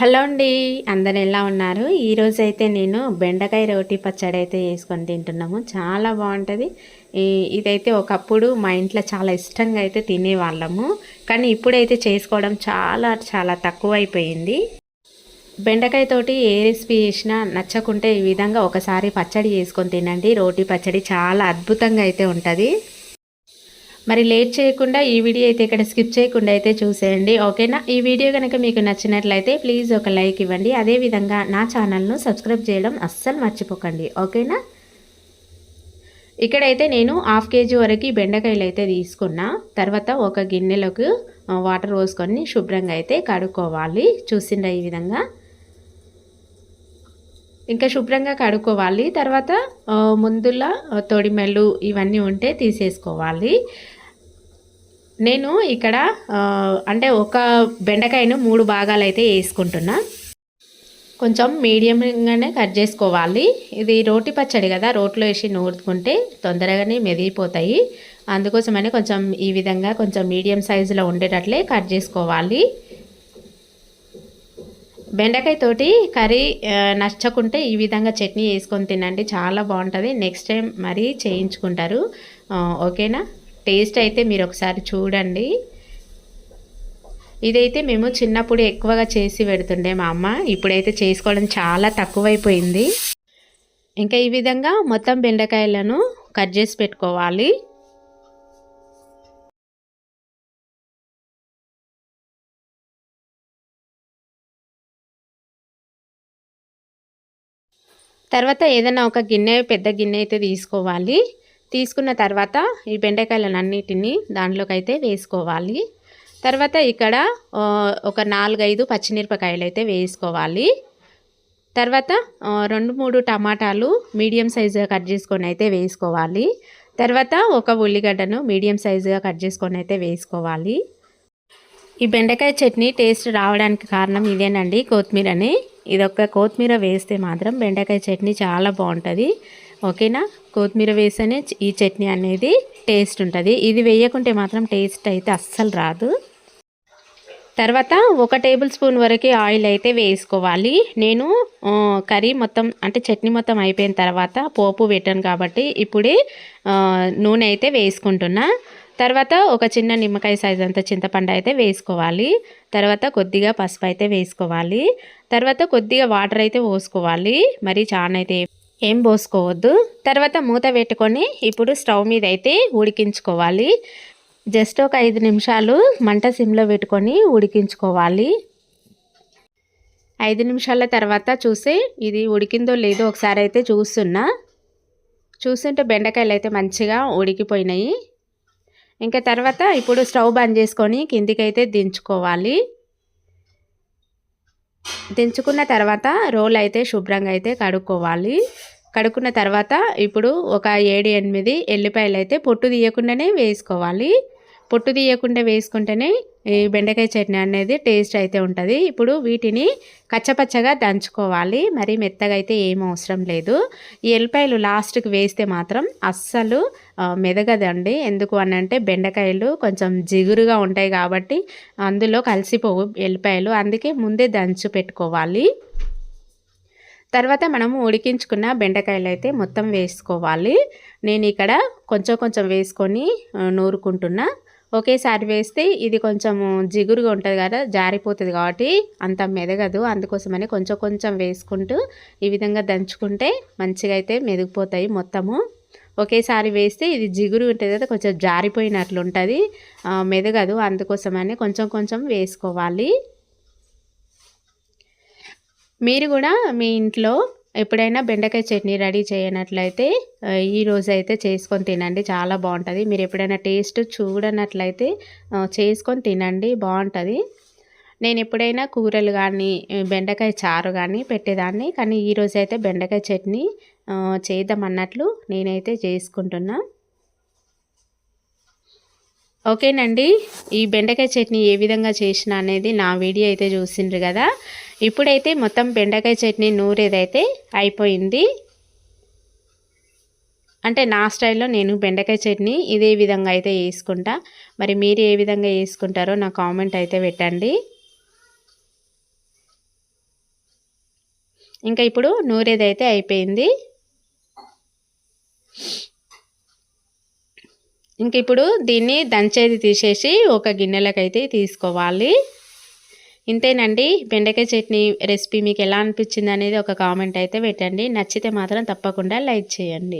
Hello అండి అందరు ఎలా ఉన్నారు? ఈరోజు అయితే నేను బెండకాయ రోటి పచ్చడి అయితే వేసుకొని తింటున్నాము. చాలా బాగుంటుంది. ఈ- ఇదైతే ఒకప్పుడు మా ఇంట్లో చాలా ఇష్టంగా అయితే తినేవాళ్ళము. కానీ ఇప్పుడైతే చేసుకోవడం చాలా చాలా తక్కువైపోయింది. బెండకాయతోటి బెండకాయ తోటి ఏ రెసిపీ చేసినా నచ్చకుంటే ఈ విధంగా ఒకసారి పచ్చడి చేసుకొని తినండి. రోటీ పచ్చడి చాలా అద్భుతంగా అయితే ఉంటుంది. మరి లేట్ చేయకుండా ఈ వీడియో అయితే ఇక్కడ స్కిప్ చేయకుండా అయితే చూసేయండి ఓకేనా? ఈ వీడియో కనుక మీకు నచ్చినట్లయితే ప్లీజ్ ఒక లైక్ ఇవ్వండి. అదేవిధంగా నా ఛానల్ను సబ్స్క్రైబ్ చేయడం అస్సలు మర్చిపోకండి ఓకేనా? ఇక్కడైతే నేను హాఫ్ కేజీ వరకు బెండకాయలు అయితే తీసుకున్నా. తర్వాత ఒక గిన్నెలోకి వాటర్ పోసుకొని శుభ్రంగా అయితే కడుక్కోవాలి. చూసిండ ఈ విధంగా? ఇంకా శుభ్రంగా కడుక్కోవాలి. తర్వాత ముందులా తొడిమెళ్ళు ఇవన్నీ ఉంటే తీసేసుకోవాలి. నేను ఇక్కడ అంటే ఒక బెండకాయను మూడు భాగాలు అయితే వేసుకుంటున్నా. కొంచెం మీడియంగానే కట్ చేసుకోవాలి. ఇది రోటి పచ్చడి కదా రోట్లో వేసి నూరుకుంటే తొందరగానే మెదిగిపోతాయి అందుకోసమని కొంచెం ఈ విధంగా కొంచెం మీడియం సైజులో ఉండేటట్లే కట్ చేసుకోవాలి. బెండకాయ తోటి కర్రీ నచ్చకుంటే ఈ విధంగా చట్నీ వేసుకొని తినండి. చాలా బాగుంటుంది. నెక్స్ట్ టైం మరీ చేయించుకుంటారు. ఓకేనా? టేస్ట్ అయితే మీరు ఒకసారి చూడండి. ఇదైతే మేము చిన్నప్పుడు ఎక్కువగా చేసి పెడుతుండే మా అమ్మ. ఇప్పుడైతే చేసుకోవడం చాలా తక్కువైపోయింది. ఇంకా ఈ విధంగా మొత్తం బెండకాయలను కట్ చేసి పెట్టుకోవాలి. తర్వాత ఏదైనా ఒక గిన్నె పెద్ద గిన్నె అయితే తీసుకోవాలి. తీసుకున్న తర్వాత ఈ బెండకాయలను అన్నిటినీ దాంట్లోకి అయితే వేసుకోవాలి. తర్వాత ఇక్కడ ఒక నాలుగైదు పచ్చిమిరపకాయలు అయితే వేసుకోవాలి. తర్వాత రెండు మూడు టమాటాలు మీడియం సైజుగా కట్ చేసుకొని అయితే వేసుకోవాలి. తర్వాత ఒక ఉల్లిగడ్డను మీడియం సైజుగా కట్ చేసుకొని అయితే వేసుకోవాలి. ఈ బెండకాయ చట్నీ టేస్ట్ రావడానికి కారణం ఇదేనండి కొత్తిమీరని. ఇదొక కొత్తిమీర వేస్తే మాత్రం బెండకాయ చట్నీ చాలా బాగుంటుంది. ఓకేనా? కొత్తిమీర వేస్తేనే ఈ చట్నీ అనేది టేస్ట్ ఉంటుంది. ఇది వేయకుంటే మాత్రం టేస్ట్ అయితే అస్సలు రాదు. తర్వాత ఒక టేబుల్ స్పూన్ వరకు ఆయిల్ అయితే వేసుకోవాలి. నేను కర్రీ మొత్తం అంటే చట్నీ మొత్తం అయిపోయిన తర్వాత పోపు పెట్టాను కాబట్టి ఇప్పుడే నూనె అయితే వేసుకుంటున్నా. తర్వాత ఒక చిన్న నిమ్మకాయ సైజ్ అంత చింతపండు అయితే వేసుకోవాలి. తర్వాత కొద్దిగా పసుపు అయితే వేసుకోవాలి. తర్వాత కొద్దిగా వాటర్ అయితే పోసుకోవాలి. మరి చాలా అయితే ఏం పోసుకోవద్దు. తర్వాత మూత పెట్టుకొని ఇప్పుడు స్టవ్ మీద అయితే ఉడికించుకోవాలి. జస్ట్ ఒక ఐదు నిమిషాలు మంట సిమ్లో పెట్టుకొని ఉడికించుకోవాలి. ఐదు నిమిషాల తర్వాత చూసి ఇది ఉడికిందో లేదో ఒకసారి అయితే చూస్తున్నా. చూస్తుంటే బెండకాయలు అయితే మంచిగా ఉడికిపోయినాయి. ఇంకా తర్వాత ఇప్పుడు స్టవ్ బంద్ చేసుకొని కిందికైతే దించుకోవాలి. దించుకున్న తర్వాత రోల్ అయితే శుభ్రంగా అయితే కడుక్కోవాలి. కడుక్కున్న తర్వాత ఇప్పుడు ఒక ఏడు ఎనిమిది ఎల్లిపాయలు అయితే పొట్టు తీయకుండానే వేసుకోవాలి. పొట్టు తీయకుండా వేసుకుంటేనే ఈ బెండకాయ చట్నీ అనేది టేస్ట్ అయితే ఉంటుంది. ఇప్పుడు వీటిని కచ్చపచ్చగా దంచుకోవాలి. మరి మెత్తగా అయితే ఏం అవసరం లేదు. ఈ ఎల్లిపాయలు లాస్ట్కి వేస్తే మాత్రం అస్సలు మెదగదండి. ఎందుకు అని అంటే బెండకాయలు కొంచెం జిగురుగా ఉంటాయి కాబట్టి అందులో కలిసిపోవు ఎల్లిపాయలు. అందుకే ముందే దంచి పెట్టుకోవాలి. తర్వాత మనము ఉడికించుకున్న బెండకాయలు అయితే మొత్తం వేసుకోవాలి. నేను ఇక్కడ కొంచెం కొంచెం వేసుకొని నూరుకుంటున్నా. ఒకేసారి వేస్తే ఇది కొంచెం జిగురుగా ఉంటుంది కదా జారిపోతుంది కాబట్టి అంత మెదగదు. అందుకోసమని కొంచెం కొంచెం వేసుకుంటూ ఈ విధంగా దంచుకుంటే మంచిగా అయితే మెదిగిపోతాయి మొత్తము. ఒకేసారి వేస్తే ఇది జిగురు ఉంటుంది కదా కొంచెం జారిపోయినట్లు ఉంటుంది. మెదగదు. అందుకోసమని కొంచెం కొంచెం వేసుకోవాలి. మీరు కూడా మీ ఇంట్లో ఎప్పుడైనా బెండకాయ చట్నీ రెడీ చేయనట్లయితే ఆ, ఈ రోజు అయితే చేసుకొని తినండి. చాలా బాగుంటుంది. మీరు ఎప్పుడైనా టేస్ట్ చూడనట్లయితే చేసుకొని తినండి. బాగుంటుంది. నేను ఎప్పుడైనా కూరలు కానీ బెండకాయ చారు కానీ పెట్టేదాన్ని. కానీ ఈ అయితే బెండకాయ చట్నీ చేద్దామన్నట్లు నేనైతే చేసుకుంటున్నా. ఓకేనండి. ఈ బెండకాయ చట్నీ ఏ విధంగా చేసిన అనేది నా వీడియో అయితే చూసిండ్రు కదా. ఇప్పుడైతే మొత్తం బెండకాయ చట్నీ నూరేదైతే అయిపోయింది. అంటే నా స్టైల్లో నేను బెండకాయ చట్నీ ఇదే విధంగా అయితే వేసుకుంటా. మరి మీరు ఏ విధంగా వేసుకుంటారో నా కామెంట్ అయితే పెట్టండి. ఇంకా ఇప్పుడు నూరేదైతే అయిపోయింది. ఇంక ఇప్పుడు దీన్ని దంచేది తీసేసి ఒక గిన్నెలకైతే తీసుకోవాలి. ఇంతేనండి. బెండకాయ చట్నీ రెసిపీ మీకు ఎలా అనిపించింది అనేది ఒక కామెంట్ అయితే పెట్టండి. నచ్చితే మాత్రం తప్పకుండా లైక్ చేయండి.